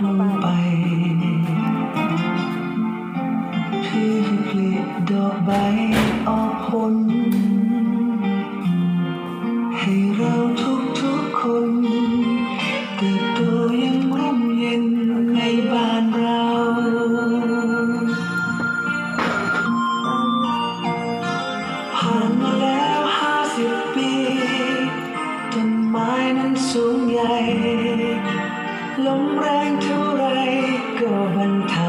Bye. one time.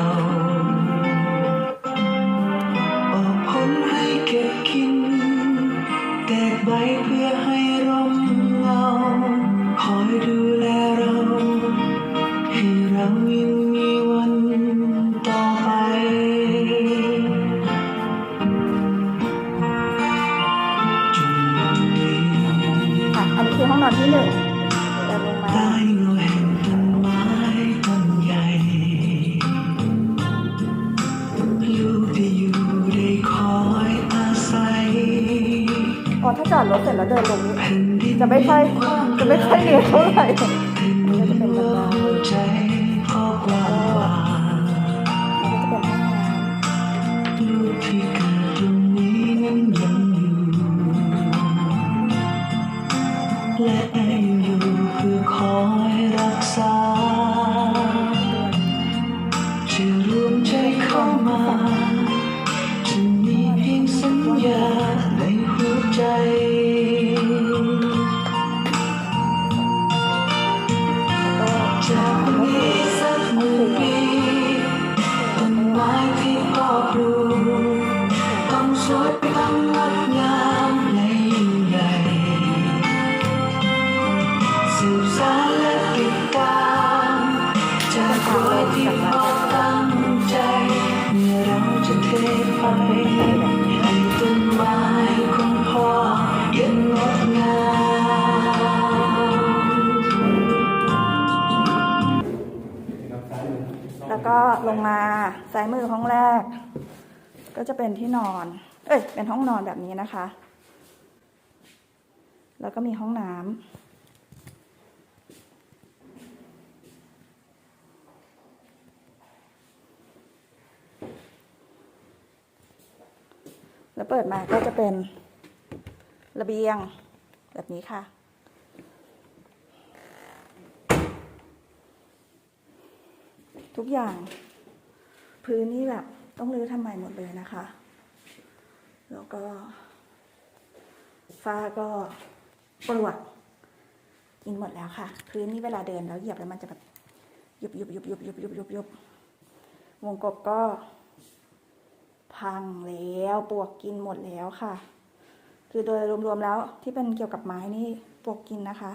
จอดรถเสร็จแล้วเดินลงนี้แผ่นดินจะไม่ค่อยจะไม่ค่อยเหนื่อยเท่าไหร่ถึงเหมือนว่าหัวใจพ่อกว้างกว่าอันนี้จะเป็นห้องน้ลูกที่เกิดตรงนี้นั้นยังอยู่และยังอยู่เพื่อคอยรักษาจะรวมใจเข้ามาจะมีเพียงสัญญา เราจะเทไปให้ต้นไม้ของพ่อยังงดงามแล้วก็ลงมาซ้ายมือห้องแรก ก็จะเป็นที่นอน เอ้ย เป็นห้องนอนแบบนี้นะคะ แล้วก็มีห้องน้ำ แล้วเปิดมาก็จะเป็นระเบียงแบบนี้ค่ะ ทุกอย่างพื้นนี่แบบต้องรื้อทำใหม่หมดเลยนะคะ แล้วก็ฟ้าก็ปลวกกินหมดแล้วค่ะ พื้นนี่เวลาเดินแล้วเหยียบแล้วมันจะแบบยุบยุบยุบยุบยุบยุบยุบยุบวงกบก็ พังแล้วปลวกกินหมดแล้วค่ะ คือโดยรวมๆแล้วที่เป็นเกี่ยวกับไม้นี่ปลวกกินนะคะ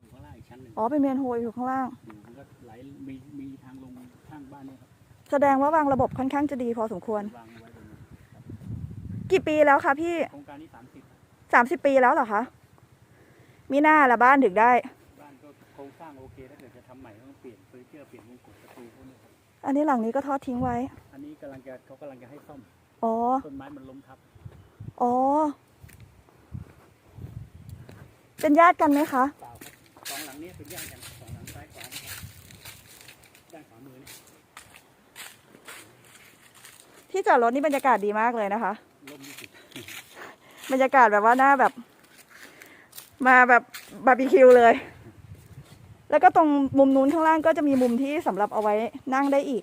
อยู่ข้างล่างอีกชั้นหนึ่งอ๋อเป็นเมนโฮยอยู่ข้างล่างอยู่มันก็ไหลมีมีทางลงข้างบ้านเนี่ยครับแสดงว่าวางระบบค่อนข้างจะดีพอสมควร วางไว้ตรงนี้กี่ปีแล้วคะพี่โครงการนี้สามสิบสามสิบปีแล้วเหรอคะมีหน้าละบ้านถึงได้ บ้านก็โครงสร้างโอเคถ้าเกิดจะทำใหม่ต้องเปลี่ยนเฟอร์นิเจอร์เปลี่ยนวง อันนี้หลังนี้ก็ทอดทิ้งไว้ อันนี้กำลังจะเขากำลังจะให้ซ่อมอ๋อ ต้นไม้มันล้มทับ อ๋อ เป็นญาติกันไหมคะ เปล่าครับสองหลังนี้เป็นย่างกันสองหลังซ้ายขวานะครับด้านขวามือนี่ที่จอดรถนี่บรรยากาศดีมากเลยนะคะ ล้มที่สุดบรรยากาศแบบว่าหน้าแบบ มาแบบบาร์บีคิวเลย แล้วก็ตรงมุมนู้นข้างล่างก็จะมีมุมที่สำหรับเอาไว้นั่งได้อีก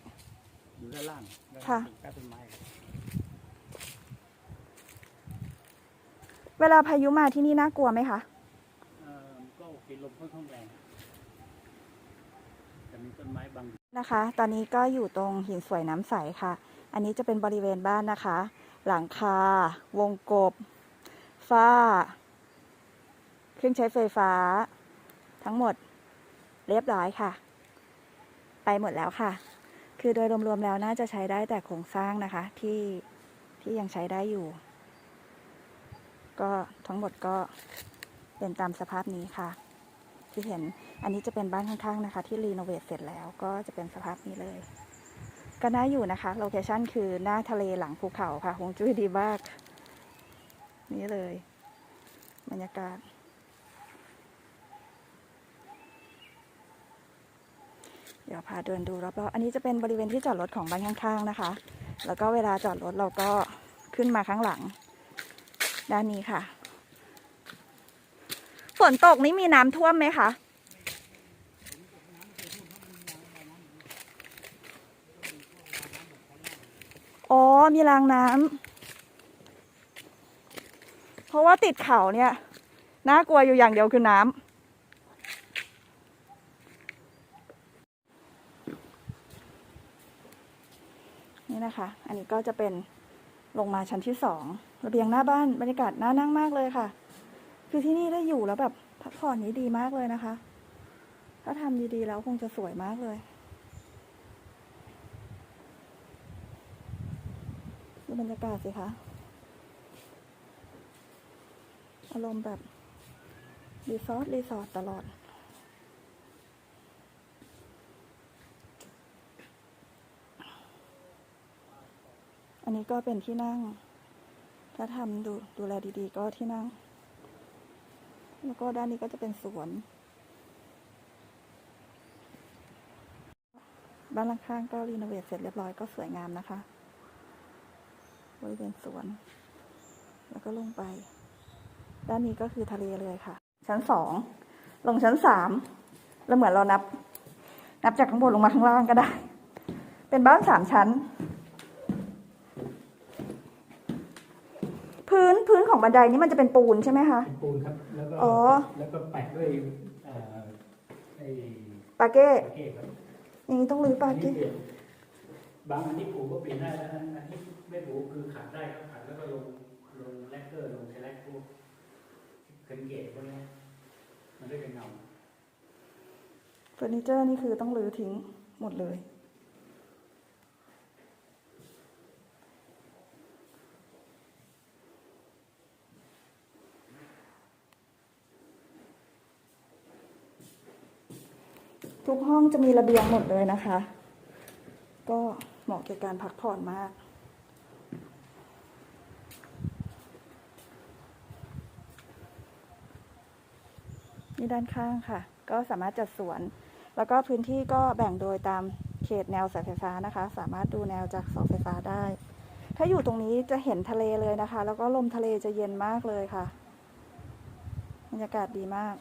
อยู่ด้านล่างด้านค่ะ ใต้ต้นไม้ครับเวลาพายุมาที่นี่น่ากลัวไหมคะ เอ่อก็โอเคลมค่อนข้างแรงจะมีต้นไม้บาง นะคะ ตอนนี้ก็อยู่ตรงหินสวยน้ำใสค่ะ อันนี้จะเป็นบริเวณบ้านนะคะ หลังคา วงกบ ฝ้า เครื่องใช้ไฟฟ้า ทั้งหมด เรียบร้อยค่ะ ไปหมดแล้วค่ะ คือโดยรวมๆแล้วน่าจะใช้ได้แต่โครงสร้างนะคะ ที่ที่ยังใช้ได้อยู่ ก็ทั้งหมดก็เป็นตามสภาพนี้ค่ะ ที่เห็นอันนี้จะเป็นบ้านข้างๆนะคะ ที่รีโนเวทเสร็จแล้วก็จะเป็นสภาพนี้เลยก็น่าอยู่นะคะ โลเคชั่นคือหน้าทะเลหลังภูเขาค่ะฮงจุ้ยดีมาก นี่เลย บรรยากาศ เดี๋ยวพาเดินดูรอบๆอันนี้จะเป็นบริเวณที่จอดรถของบ้านข้าง ๆนะคะ แล้วก็เวลาจอดรถเราก็ขึ้นมาข้างหลัง ด้านนี้ค่ะ ฝนตกนี่มีน้ำท่วมไหมคะอ๋อ มีรางน้ำ เพราะว่าติดเขาเนี่ย น่ากลัวอยู่อย่างเดียวคือน้ำ นะคะ อันนี้ก็จะเป็นลงมาชั้นที่สองระเบียงหน้าบ้านบรรยากาศน่านั่งมากเลยค่ะ คือที่นี่ได้อยู่แล้วแบบพักผ่อนนี้ดีมากเลยนะคะ ถ้าทำดีๆแล้วคงจะสวยมากเลยดูบรรยากาศสิคะอารมณ์แบบรีสอร์ทรีสอร์ทตลอด อันนี้ก็เป็นที่นั่ง ถ้าทำดูดูแลดีๆ ก็ที่นั่ง แล้วก็ด้านนี้ก็จะเป็นสวน บ้านข้างๆก็รีโนเวทเสร็จเรียบร้อยก็สวยงามนะคะ บริเวณสวน แล้วก็ลงไป ด้านนี้ก็คือทะเลเลยค่ะ ชั้นสองลงชั้นสามแล้วเหมือนเรานับ นับจากข้างบนลงมาข้างล่างก็ได้ เป็นบ้านสามชั้น พื้นพื้นของบันไดนี้มันจะเป็นปูนใช่ไหมคะ เป็นปูนครับ แล้วก็อ๋อ แล้วก็แปะด้วยเอ่อไอ้ปาเก้ปาเก้ครับอย่างนี้ต้องรื้อปาอันนี้เก้ เปลี่ยนบางอันที่ผูกก็เปลี่ยนได้แล้วอันอันที่ไม่ผูกคือขาดได้ก็ขาดแล้วก็ลงลงแลกเกอร์ลงเทแลกพวกเคนเกตพวกนี้มันได้เป็นเงา เฟอร์นิเจอร์นี่คือต้องรื้อทิ้งหมดเลย ทุกห้องจะมีระเบียงหมดเลยนะคะ ก็เหมาะแก่การพักผ่อนมาก นี่ด้านข้างค่ะ ก็สามารถจัดสวน แล้วก็พื้นที่ก็แบ่งโดยตามเขตแนวสายไฟฟ้านะคะ สามารถดูแนวจากเสาไฟฟ้าได้ ถ้าอยู่ตรงนี้จะเห็นทะเลเลยนะคะ แล้วก็ลมทะเลจะเย็นมากเลยค่ะ บรรยากาศดีมาก